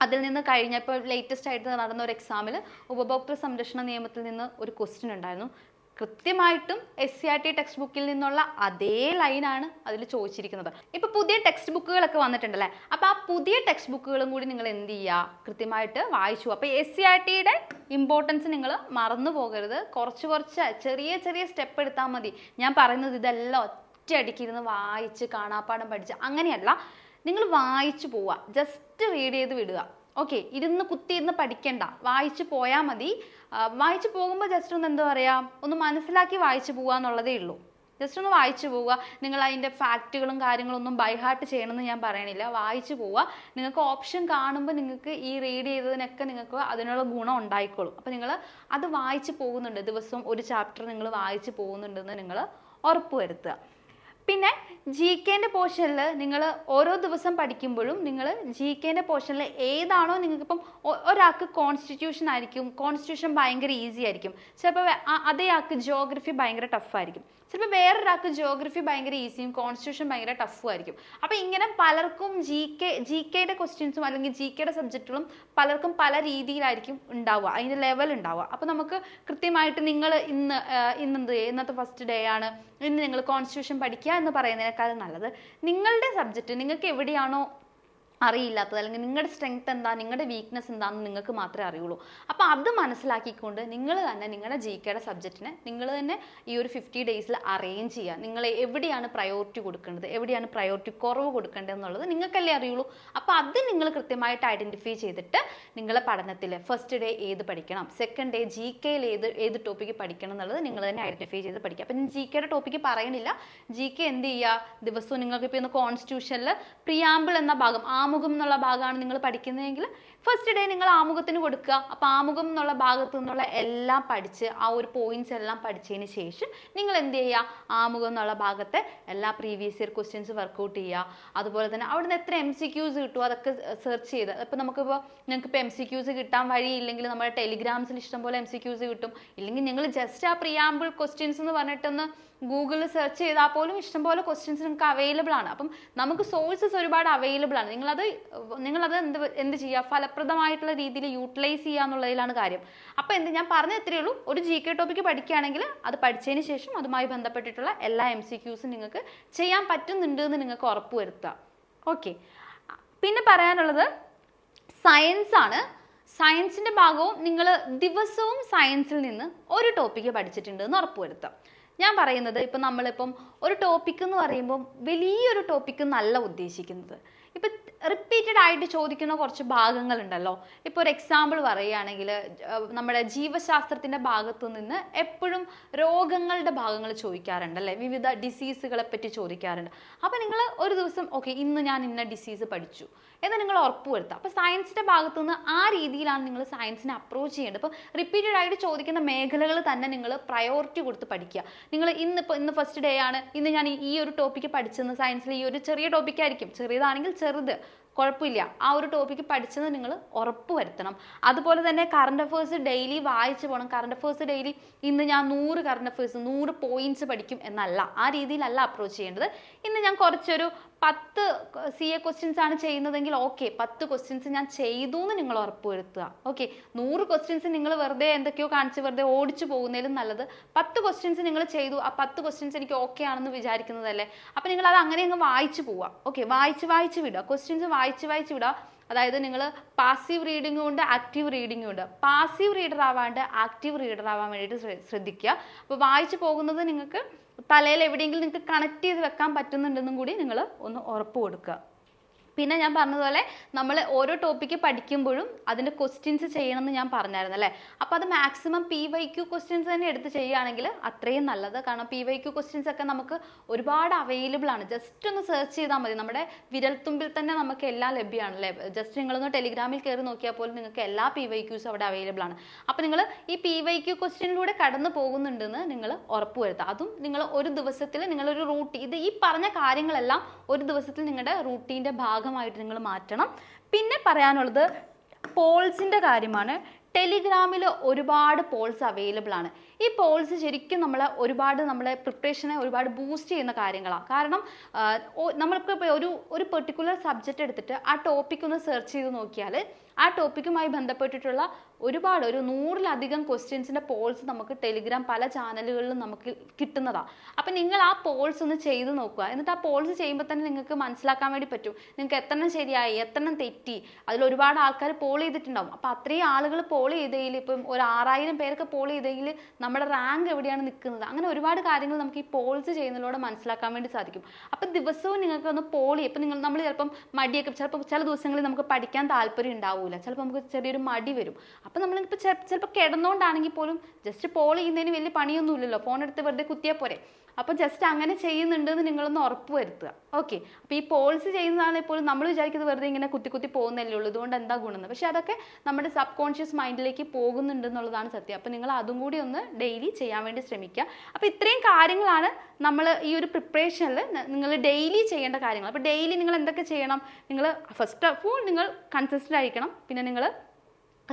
അതിൽ നിന്ന് കഴിഞ്ഞപ്പോൾ ലേറ്റസ്റ്റ് ആയിട്ട് നടന്ന ഒരു എക്സാമിൽ ഉപഭോക്തൃ സംരക്ഷണ നിയമത്തിൽ നിന്ന് ഒരു ക്വസ്റ്റ്യൻ ഉണ്ടായിരുന്നു. കൃത്യമായിട്ടും S C R T text ബുക്കിൽ നിന്നുള്ള അതേ ലൈനാണ് അതിൽ ചോദിച്ചിരിക്കുന്നത്. ഇപ്പൊ പുതിയ ടെക്സ്റ്റ് ബുക്കുകളൊക്കെ വന്നിട്ടുണ്ടല്ലേ? അപ്പോൾ ആ പുതിയ ടെക്സ്റ്റ് ബുക്കുകളും കൂടി നിങ്ങൾ എന്ത് ചെയ്യുക? കൃത്യമായിട്ട് വായിച്ചു അപ്പോൾ എസ് സി ആർ ടിയുടെ ഇമ്പോർട്ടൻസ് നിങ്ങൾ മറന്നു പോകരുത്. കുറച്ച് കുറച്ച് ചെറിയ ചെറിയ സ്റ്റെപ്പ് എടുത്താൽ മതി. ഞാൻ പറയുന്നത് ഇതെല്ലാം ഒറ്റയടിക്ക് ഇരുന്ന് വായിച്ച് കാണാപ്പാടം പഠിച്ച് അങ്ങനെയല്ല. നിങ്ങൾ വായിച്ചു പോവുക. ജസ്റ്റ് റീഡ് ചെയ്ത് വിടുക. ഓക്കെ ഇരുന്ന് കുത്തിയിരുന്ന് പഠിക്കണ്ട. വായിച്ചു പോയാൽ മതി. വായിച്ചു പോകുമ്പോൾ ജസ്റ്റ് ഒന്ന് എന്താ പറയുക ഒന്ന് മനസ്സിലാക്കി വായിച്ചു പോകുക എന്നുള്ളതേ ഉള്ളൂ. ജസ്റ്റ് ഒന്ന് വായിച്ചു പോവുക. നിങ്ങൾ അതിന്റെ ഫാക്റ്റുകളും കാര്യങ്ങളും ഒന്നും ബൈഹാർട്ട് ചെയ്യണമെന്ന് ഞാൻ പറയണില്ല. വായിച്ചു പോവുക. നിങ്ങൾക്ക് ഓപ്ഷൻ കാണുമ്പോൾ നിങ്ങൾക്ക് ഈ റീഡ് ചെയ്തതിനൊക്കെ നിങ്ങൾക്ക് അതിനുള്ള ഗുണം ഉണ്ടായിക്കോളും. അപ്പോൾ നിങ്ങൾ അത് വായിച്ചു പോകുന്നുണ്ട്. ദിവസവും ഒരു ചാപ്റ്റർ നിങ്ങൾ വായിച്ചു പോകുന്നുണ്ടെന്ന് നിങ്ങൾ ഉറപ്പ് വരുത്തുക പിന്നെ ജി കെന്റെ പോർഷനിൽ നിങ്ങൾ ഓരോ ദിവസം പഠിക്കുമ്പോഴും നിങ്ങൾ ജി കെന്റെ പോർഷനിൽ ഏതാണോ നിങ്ങൾക്കിപ്പം ഒരാൾക്ക് കോൺസ്റ്റിറ്റ്യൂഷൻ ആയിരിക്കും. കോൺസ്റ്റിറ്റ്യൂഷൻ ഭയങ്കര ഈസി ആയിരിക്കും. ചിലപ്പോൾ അതേ ആൾക്ക് ജോഗ്രഫി ഭയങ്കര ടഫായിരിക്കും ചിലപ്പോൾ വേറൊരാൾക്ക് ജോഗ്രഫി ഭയങ്കര ഈസിയും കോൺസ്റ്റിറ്റ്യൂഷൻ ഭയങ്കര ടഫും ആയിരിക്കും. അപ്പോൾ ഇങ്ങനെ പലർക്കും ജി കെ ജി കെയുടെ ക്വസ്റ്റ്യൻസും അല്ലെങ്കിൽ ജി കെയുടെ സബ്ജക്റ്റുകളും പലർക്കും പല രീതിയിലായിരിക്കും ഉണ്ടാവുക അതിന്റെ ലെവൽ ഉണ്ടാവുക. അപ്പോൾ നമുക്ക് കൃത്യമായിട്ട് നിങ്ങൾ ഇന്ന് ഇന്നെന്ത് ഇന്നത്തെ ഫസ്റ്റ് ഡേ ആണ്. ഇന്ന് നിങ്ങൾ കോൺസ്റ്റിറ്റ്യൂഷൻ പഠിക്കുക എന്ന് പറയുന്നതിനേക്കാൾ നല്ലത് നിങ്ങളുടെ സബ്ജക്റ്റ് നിങ്ങൾക്ക് എവിടെയാണോ അറിയില്ലാത്തത് അല്ലെങ്കിൽ നിങ്ങളുടെ സ്ട്രെങ്ത് എന്താ? നിങ്ങളുടെ വീക്ക്നെസ് എന്താണെന്ന് നിങ്ങൾക്ക് മാത്രമേ അറിയുള്ളൂ. അപ്പോൾ അത് മനസ്സിലാക്കിക്കൊണ്ട് നിങ്ങൾ തന്നെ നിങ്ങളുടെ ജി കെയുടെ സബ്ജക്റ്റിനെ നിങ്ങൾ തന്നെ ഈ ഒരു ഫിഫ്റ്റി ഡേയ്സിൽ അറേഞ്ച് ചെയ്യുക. നിങ്ങൾ എവിടെയാണ് പ്രയോറിറ്റി കൊടുക്കേണ്ടത്? എവിടെയാണ് പ്രയോറിറ്റി കുറവ് കൊടുക്കേണ്ടത് എന്നുള്ളത് നിങ്ങൾക്കല്ലേ അറിയുള്ളൂ. അപ്പോൾ അത് നിങ്ങൾ കൃത്യമായിട്ട് ഐഡന്റിഫൈ ചെയ്തിട്ട് നിങ്ങളുടെ പഠനത്തിൽ ഫസ്റ്റ് ഡേ ഏത് പഠിക്കണം? സെക്കൻഡ് ഡേ ജി കെയിൽ ഏത് ഏത് ടോപ്പിക്ക് പഠിക്കണം എന്നുള്ളത് നിങ്ങൾ തന്നെ ഐഡന്റിഫൈ ചെയ്ത് പഠിക്കുക. അപ്പം ജി കെയുടെ ടോപ്പിക്ക് പറയണില്ല. ജി കെ എന്ത് ചെയ്യുക? ദിവസവും നിങ്ങൾക്ക് ഇപ്പോൾ ഇന്ന് കോൺസ്റ്റിറ്റ്യൂഷനിൽ പ്രിയാമ്പിൾ എന്ന ഭാഗം ആമുഖം എന്നുള്ള ഭാഗമാണ് നിങ്ങൾ പഠിക്കുന്നതെങ്കിൽ ഫസ്റ്റ് ഡേ നിങ്ങൾ ആമുഖത്തിന് കൊടുക്കുക. അപ്പോൾ ആമുഖം എന്നുള്ള ഭാഗത്ത് നിന്നുള്ള എല്ലാം പഠിച്ച് ആ ഒരു പോയിന്റ്സ് എല്ലാം പഠിച്ചതിന് ശേഷം നിങ്ങൾ എന്ത് ചെയ്യുക? ആമുഖം എന്നുള്ള ഭാഗത്തെ എല്ലാ പ്രീവിയസ് ഇയർ ക്വസ്റ്റ്യൻസ് വർക്കൗട്ട് ചെയ്യുക. അതുപോലെ തന്നെ അവിടുന്ന് എത്ര എം സി ക്യൂസ് കിട്ടുമോ അതൊക്കെ സെർച്ച് ചെയ്ത്. ഇപ്പോൾ നമുക്കിപ്പോൾ നിങ്ങൾക്ക് ഇപ്പോൾ എം സി ക്യൂസ് കിട്ടാൻ വഴിയില്ലെങ്കിൽ നമ്മുടെ ടെലിഗ്രാംസിൽ ഇഷ്ടംപോലെ എം സി ക്യൂസ് കിട്ടും. ഇല്ലെങ്കിൽ നിങ്ങൾ ജസ്റ്റ് ആ പ്രിയാമ്പിൾ ക്വസ്റ്റ്യൻസ് എന്ന് പറഞ്ഞിട്ടൊന്ന് ഗൂഗിളിൽ സെർച്ച് ചെയ്താൽ പോലും ഇഷ്ടംപോലെ ക്വസ്റ്റ്യൻസ് നിങ്ങൾക്ക് അവൈലബിൾ ആണ്. അപ്പം നമുക്ക് സോഴ്സസ് ഒരുപാട് അവൈലബിൾ ആണ്. നിങ്ങളത് നിങ്ങളത് എന്ത് എന്ത് ചെയ്യുക? ഫലപ്രദമായിട്ടുള്ള രീതിയിൽ യൂട്ടിലൈസ് ചെയ്യുക എന്നുള്ളതിലാണ് കാര്യം. അപ്പോൾ എന്ത് ഞാൻ പറഞ്ഞ എത്രയേ ഉള്ളൂ. ഒരു ജി കെ ടോപ്പിക്ക് പഠിക്കുകയാണെങ്കിൽ അത് പഠിച്ചതിന് ശേഷം അതുമായി ബന്ധപ്പെട്ടിട്ടുള്ള എല്ലാ എം സി ക്യൂസും നിങ്ങൾക്ക് ചെയ്യാൻ പറ്റുന്നുണ്ട് എന്ന് നിങ്ങൾക്ക് ഉറപ്പ് വരുത്തുക. ഓക്കെ പിന്നെ പറയാനുള്ളത് സയൻസ് ആണ്. സയൻസിന്റെ ഭാഗവും നിങ്ങൾ ദിവസവും സയൻസിൽ നിന്ന് ഒരു ടോപ്പിക്ക് പഠിച്ചിട്ടുണ്ട് എന്ന് ഉറപ്പുവരുത്താം ഞാൻ പറയുന്നത് ഇപ്പം നമ്മളിപ്പം ഒരു ടോപ്പിക് എന്ന് പറയുമ്പം വലിയൊരു ടോപ്പിക് എന്നല്ല ഉദ്ദേശിക്കുന്നത്. ഇപ്പം റിപ്പീറ്റഡ് ആയിട്ട് ചോദിക്കുന്ന കുറച്ച് ഭാഗങ്ങളുണ്ടല്ലോ. ഇപ്പോൾ ഒരു എക്സാമ്പിൾ പറയുകയാണെങ്കിൽ നമ്മുടെ ജീവശാസ്ത്രത്തിന്റെ ഭാഗത്തു നിന്ന് എപ്പോഴും രോഗങ്ങളുടെ ഭാഗങ്ങൾ ചോദിക്കാറുണ്ട് അല്ലേ? വിവിധ ഡിസീസുകളെ പറ്റി ചോദിക്കാറുണ്ട്. അപ്പോൾ നിങ്ങൾ ഒരു ദിവസം ഓക്കെ ഇന്ന് ഞാൻ ഇന്ന ഡിസീസ് പഠിച്ചു. എന്ന് നിങ്ങൾ ഉറപ്പുവരുത്തുക അപ്പോൾ സയൻസിന്റെ ഭാഗത്തു നിന്ന് ആ രീതിയിലാണ് നിങ്ങൾ സയൻസിനെ അപ്രോച്ച് ചെയ്യേണ്ടത്. അപ്പോൾ റിപ്പീറ്റഡ് ആയിട്ട് ചോദിക്കുന്ന മേഖലകൾ തന്നെ നിങ്ങൾ പ്രയോറിറ്റി കൊടുത്ത് പഠിക്കുക. നിങ്ങൾ ഇന്ന് ഇപ്പോൾ ഇന്ന് ഫസ്റ്റ് ഡേ ആണ്. ഇന്ന് ഞാൻ ഈ ഒരു ടോപ്പിക്ക് പഠിച്ചെന്ന് സയൻസിൽ ഈ ഒരു ചെറിയ ടോപ്പിക്കായിരിക്കും ചെറിയതാണെങ്കിൽ ചെറുത്. കുഴപ്പമില്ല. ആ ഒരു ടോപ്പിക്ക് പഠിച്ചത് നിങ്ങൾ ഉറപ്പ് വരുത്തണം. അതുപോലെ തന്നെ കറണ്ട് അഫേഴ്സ് ഡെയിലി വായിച്ചു പോകണം കറണ്ട് അഫേഴ്സ് ഡെയിലി ഇന്ന് ഞാൻ നൂറ് കറണ്ട് അഫേഴ്സ് നൂറ് പോയിന്റ്സ് പഠിക്കും എന്നല്ല. ആ രീതിയിലല്ല അപ്രോച്ച് ചെയ്യേണ്ടത്. ഇന്ന് ഞാൻ കുറച്ചൊരു പത്ത് സി എ ക്വസ്റ്റ്യൻസ് ആണ് ചെയ്യുന്നതെങ്കിൽ ഓക്കെ പത്ത് ക്വസ്റ്റ്യൻസ് ഞാൻ ചെയ്തു എന്ന് നിങ്ങൾ ഉറപ്പുവരുത്തുക. ഓക്കെ നൂറ് ക്വസ്റ്റ്യൻസ് നിങ്ങൾ വെറുതെ എന്തൊക്കെയോ കാണിച്ച് വെറുതെ ഓടിച്ചു പോകുന്നതിലും നല്ലത്. പത്ത് ക്വസ്റ്റ്യൻസ് നിങ്ങൾ ചെയ്തു ആ പത്ത് ക്വസ്റ്റ്യൻസ് എനിക്ക് ഓക്കെ ആണെന്ന് വിചാരിക്കുന്നതല്ലേ? അപ്പം നിങ്ങൾ അത് അങ്ങനെ അങ്ങ് വായിച്ചു പോവുക. ഓക്കെ വായിച്ച് വായിച്ച് വിടുക. ക്വസ്റ്റ്യൻസ് വായിച്ച് വായിച്ച് വിടുക. അതായത് നിങ്ങൾ പാസീവ് റീഡിങ്ങും ഉണ്ട് ആക്റ്റീവ് റീഡിങ്ങും ഉണ്ട്. പാസീവ് റീഡർ ആവാണ്ട് ആക്റ്റീവ് റീഡർ ആവാൻ വേണ്ടിയിട്ട് ശ്ര- ശ്രദ്ധിക്കുക. അപ്പോൾ വായിച്ചു പോകുന്നത് നിങ്ങൾക്ക് തലയിൽ എവിടെയെങ്കിലും നിങ്ങൾക്ക് കണക്ട് ചെയ്ത് വെക്കാൻ പറ്റുന്നുണ്ടെന്നും കൂടി നിങ്ങൾ ഒന്ന് ഉറപ്പ് കൊടുക്കുക. പിന്നെ ഞാൻ പറഞ്ഞതുപോലെ നമ്മൾ ഓരോ ടോപ്പിക്ക് പഠിക്കുമ്പോഴും അതിന്റെ ക്വസ്റ്റ്യൻസ് ചെയ്യണമെന്ന് ഞാൻ പറഞ്ഞായിരുന്നു അല്ലേ? അപ്പോൾ അത് maximum P Y Q questions തന്നെ എടുത്ത് ചെയ്യുകയാണെങ്കിൽ അത്രയും നല്ലത്. കാരണം പി വൈ ക്യു ക്വസ്റ്റ്യൻസ് ഒക്കെ നമുക്ക് ഒരുപാട് അവൈലബിൾ ആണ്. ജസ്റ്റ് ഒന്ന് സെർച്ച് ചെയ്താൽ മതി. നമ്മുടെ വിരൽത്തുമ്പിൽ തന്നെ നമുക്ക് എല്ലാം ലഭ്യമാണ് അല്ലേ? ജസ്റ്റ് നിങ്ങളൊന്ന് ടെലിഗ്രാമിൽ കയറി നോക്കിയാൽ പോലും നിങ്ങൾക്ക് എല്ലാ പി വൈ ക്യൂസും അവിടെ അവൈലബിൾ ആണ്. അപ്പോൾ നിങ്ങൾ ഈ പി വൈ ക്യു ക്വസ്റ്റ്യനിലൂടെ കടന്നു പോകുന്നുണ്ടെന്ന് നിങ്ങൾ ഉറപ്പുവരുത്തുക അതും നിങ്ങൾ ഒരു ദിവസത്തിൽ നിങ്ങളൊരു റൂട്ടീൻ ഇത് ഈ പറഞ്ഞ കാര്യങ്ങളെല്ലാം ഒരു ദിവസത്തിൽ നിങ്ങളുടെ റൂട്ടീന്റെ ഭാഗമായിട്ട് നിങ്ങൾ മാറ്റണം. പിന്നെ പറയാനുള്ളത് പോൾസിന്റെ കാര്യമാണ്. ടെലിഗ്രാമിൽ ഒരുപാട് പോൾസ് അവൈലബിൾ ആണ്. ഈ പോൾസ് ശരിക്കും നമ്മൾ ഒരുപാട് നമ്മളെ പ്രിപ്പറേഷനെ ഒരുപാട് ബൂസ്റ്റ് ചെയ്യുന്ന കാര്യങ്ങളാണ് കാരണം നമ്മൾക്ക് ഒരു ഒരു പെർട്ടിക്കുലർ സബ്ജക്റ്റ് എടുത്തിട്ട് ആ ടോപ്പിക് ഒന്ന് സെർച്ച് ചെയ്ത് നോക്കിയാൽ ആ ടോപ്പിക്കുമായി ബന്ധപ്പെട്ടിട്ടുള്ള ഒരുപാട് ഒരു നൂറിലധികം ക്വസ്റ്റ്യൻസിന്റെ പോൾസ് നമുക്ക് ടെലിഗ്രാം പല ചാനലുകളിലും നമുക്ക് കിട്ടുന്നതാണ് അപ്പം നിങ്ങൾ ആ പോൾസ് ഒന്ന് ചെയ്ത് നോക്കുക. എന്നിട്ട് ആ പോൾസ് ചെയ്യുമ്പോൾ തന്നെ നിങ്ങൾക്ക് മനസ്സിലാക്കാൻ വേണ്ടി പറ്റും. നിങ്ങൾക്ക് എത്രണ്ണം ശരിയായി എത്രണ്ണം തെറ്റി. അതിൽ ഒരുപാട് ആൾക്കാർ പോൾ ചെയ്തിട്ടുണ്ടാവും. അപ്പം അത്രയും ആളുകൾ പോൾ ചെയ്തതിൽ ഇപ്പം ഒരു ആറായിരം പേരൊക്കെ പോൾ ചെയ്തതിൽ നമ്മുടെ റാങ്ക് എവിടെയാണ് നിൽക്കുന്നത് അങ്ങനെ ഒരുപാട് കാര്യങ്ങൾ നമുക്ക് ഈ പോൾസ് ചെയ്യുന്നതിലൂടെ മനസ്സിലാക്കാൻ വേണ്ടി സാധിക്കും. അപ്പം ദിവസവും നിങ്ങൾക്ക് ഒന്ന് പോളി ഇപ്പം നിങ്ങൾ നമ്മൾ ചിലപ്പം മടിയൊക്കെ ചിലപ്പോൾ ചില ദിവസങ്ങളിൽ നമുക്ക് പഠിക്കാൻ താല്പര്യം ഉണ്ടാവില്ല ചിലപ്പോൾ നമുക്ക് ചെറിയൊരു മടി വരും. അപ്പം നമ്മളിപ്പോൾ ചിലപ്പോൾ കിടന്നുകൊണ്ടാണെങ്കിൽ പോലും ജസ്റ്റ് പോൾ ചെയ്യുന്നതിന് വലിയ പണിയൊന്നുമില്ലല്ലോ. ഫോൺ എടുത്ത് വെറുതെ കുത്തിയാൽ പോരെ. അപ്പോൾ ജസ്റ്റ് അങ്ങനെ ചെയ്യുന്നുണ്ടെന്ന് നിങ്ങളൊന്ന് ഉറപ്പ് വരുത്തുക. ഓക്കെ അപ്പോൾ ഈ പോൾസ് ചെയ്യുന്നതാണ് ഇപ്പോൾ നമ്മൾ വിചാരിക്കുന്നത് വെറുതെ ഇങ്ങനെ കുത്തി കുത്തി പോകുന്നല്ലേ ഉള്ളൂ. ഇതുകൊണ്ട് എന്താ ഗുണമെന്ന് പക്ഷേ അതൊക്കെ നമ്മുടെ സബ് കോൺഷ്യസ് മൈൻഡിലേക്ക് പോകുന്നുണ്ടെന്നുള്ളതാണ് സത്യം. അപ്പോൾ നിങ്ങൾ അതും കൂടി ഒന്ന് ഡെയിലി ചെയ്യാൻ വേണ്ടി ശ്രമിക്കുക. അപ്പോൾ ഇത്രയും കാര്യങ്ങളാണ് നമ്മൾ ഈ ഒരു പ്രിപ്പറേഷനിൽ നിങ്ങൾ ഡെയിലി ചെയ്യേണ്ട കാര്യങ്ങൾ. അപ്പോൾ ഡെയിലി നിങ്ങൾ എന്തൊക്കെ ചെയ്യണം? നിങ്ങൾ ഫസ്റ്റ് ഓഫ് ഓൾ നിങ്ങൾ കൺസിസ്റ്റന്റ് ആയിരിക്കണം. പിന്നെ നിങ്ങൾ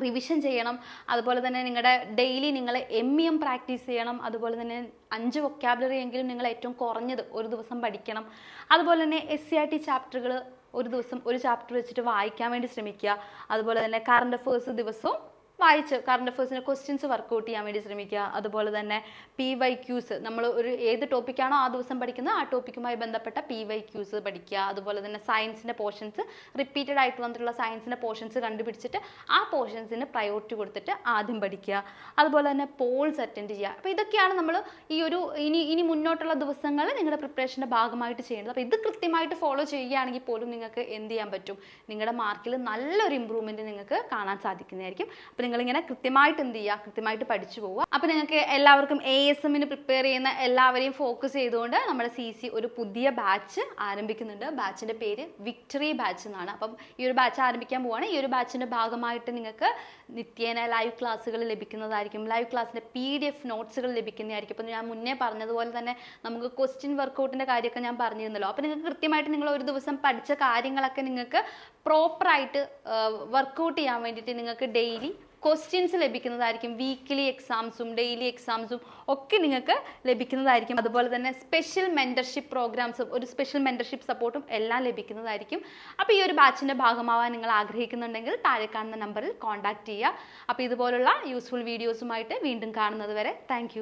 റിവിഷൻ ചെയ്യണം. അതുപോലെ തന്നെ നിങ്ങളുടെ ഡെയിലി നിങ്ങൾ എം ഇ എം പ്രാക്ടീസ് ചെയ്യണം. അതുപോലെ തന്നെ അഞ്ച് വൊക്കാബുലറി എങ്കിലും നിങ്ങൾ ഏറ്റവും കുറഞ്ഞത് ഒരു ദിവസം പഠിക്കണം. അതുപോലെ തന്നെ എസ് സി ആർ ടി ചാപ്റ്ററുകൾ ഒരു ദിവസം ഒരു ചാപ്റ്റർ വെച്ചിട്ട് വായിക്കാൻ വേണ്ടി ശ്രമിക്കുക. അതുപോലെ തന്നെ കറണ്ട് അഫേഴ്സ് ദിവസവും വായിച്ച് കറണ്ട് അഫേഴ്സിന്റെ ക്വസ്റ്റ്യൻസ് വർക്കൗട്ട് ചെയ്യാൻ വേണ്ടി ശ്രമിക്കുക. അതുപോലെ തന്നെ പി വൈ ക്യൂസ് നമ്മൾ ഒരു ഏത് ടോപ്പിക്കാണോ ആ ദിവസം പഠിക്കുന്നത് ആ ടോപ്പിക്കുമായി ബന്ധപ്പെട്ട പി വൈ ക്യൂസ് പഠിക്കുക. അതുപോലെ തന്നെ സയൻസിന്റെ പോർഷൻസ് റിപ്പീറ്റഡ് ആയിട്ട് വന്നിട്ടുള്ള സയൻസിന്റെ പോർഷൻസ് കണ്ടുപിടിച്ചിട്ട് ആ പോർഷൻസിന് പ്രയോറിറ്റി കൊടുത്തിട്ട് ആദ്യം പഠിക്കുക. അതുപോലെ തന്നെ പോൾസ് അറ്റൻഡ് ചെയ്യുക. അപ്പോൾ ഇതൊക്കെയാണ് നമ്മൾ ഈ ഒരു ഇനി ഇനി മുന്നോട്ടുള്ള ദിവസങ്ങൾ നിങ്ങളുടെ പ്രിപ്പറേഷന്റെ ഭാഗമായിട്ട് ചെയ്യേണ്ടത്. അപ്പോൾ ഇത് കൃത്യമായിട്ട് ഫോളോ ചെയ്യുകയാണെങ്കിൽ പോലും നിങ്ങൾക്ക് എന്ത് ചെയ്യാൻ പറ്റും? നിങ്ങളുടെ മാർക്കിൽ നല്ലൊരു ഇമ്പ്രൂവ്മെന്റ് നിങ്ങൾക്ക് കാണാൻ സാധിക്കുന്നതായിരിക്കും. അപ്പോൾ നിങ്ങളിങ്ങനെ കൃത്യമായിട്ട് എന്ത് ചെയ്യുക? കൃത്യമായിട്ട് പഠിച്ചു പോവുക. അപ്പോൾ നിങ്ങൾക്ക് എല്ലാവർക്കും എ എസ് എമ്മിന് പ്രിപ്പയർ ചെയ്യുന്ന എല്ലാവരെയും ഫോക്കസ് ചെയ്തുകൊണ്ട് നമ്മുടെ സി സി ഒരു പുതിയ ബാച്ച് ആരംഭിക്കുന്നുണ്ട്. ബാച്ചിന്റെ പേര് വിക്ടറി ബാച്ച് എന്നാണ്. അപ്പം ഈ ഒരു ബാച്ച് ആരംഭിക്കാൻ പോവാണ്. ഈ ഒരു ബാച്ചിന്റെ ഭാഗമായിട്ട് നിങ്ങൾക്ക് നിത്യേന ലൈവ് ക്ലാസ്സുകൾ ലഭിക്കുന്നതായിരിക്കും. ലൈവ് ക്ലാസ്സിന്റെ പി ഡി എഫ് നോട്ട്സുകൾ ലഭിക്കുന്നതായിരിക്കും. അപ്പം ഞാൻ മുന്നേ പറഞ്ഞതുപോലെ തന്നെ നമുക്ക് ക്വസ്റ്റ്യൻ വർക്കൗട്ടിന്റെ കാര്യമൊക്കെ ഞാൻ പറഞ്ഞിരുന്നല്ലോ. അപ്പോൾ നിങ്ങൾക്ക് കൃത്യമായിട്ട് നിങ്ങൾ ഒരു ദിവസം പഠിച്ച കാര്യങ്ങളൊക്കെ നിങ്ങൾക്ക് പ്രോപ്പറായിട്ട് വർക്കൗട്ട് ചെയ്യാൻ വേണ്ടിയിട്ട് നിങ്ങൾക്ക് ഡെയിലി ക്വസ്റ്റ്യൻസ് ലഭിക്കുന്നതായിരിക്കും. വീക്കിലി എക്സാംസും ഡെയിലി എക്സാംസും ഒക്കെ നിങ്ങൾക്ക് ലഭിക്കുന്നതായിരിക്കും. അതുപോലെ തന്നെ സ്പെഷ്യൽ മെന്റർഷിപ്പ് പ്രോഗ്രാംസും ഒരു സ്പെഷ്യൽ മെന്റർഷിപ്പ് സപ്പോർട്ടും എല്ലാം ലഭിക്കുന്നതായിരിക്കും. അപ്പോൾ ഈ ഒരു ബാച്ചിന്റെ ഭാഗമാവാൻ നിങ്ങൾ ആഗ്രഹിക്കുന്നുണ്ടെങ്കിൽ താഴെ കാണുന്ന നമ്പറിൽ കോൺടാക്ട് ചെയ്യുക. അപ്പോൾ ഇതുപോലുള്ള യൂസ്ഫുൾ വീഡിയോസുമായിട്ട് വീണ്ടും കാണുന്നത് വരെ താങ്ക്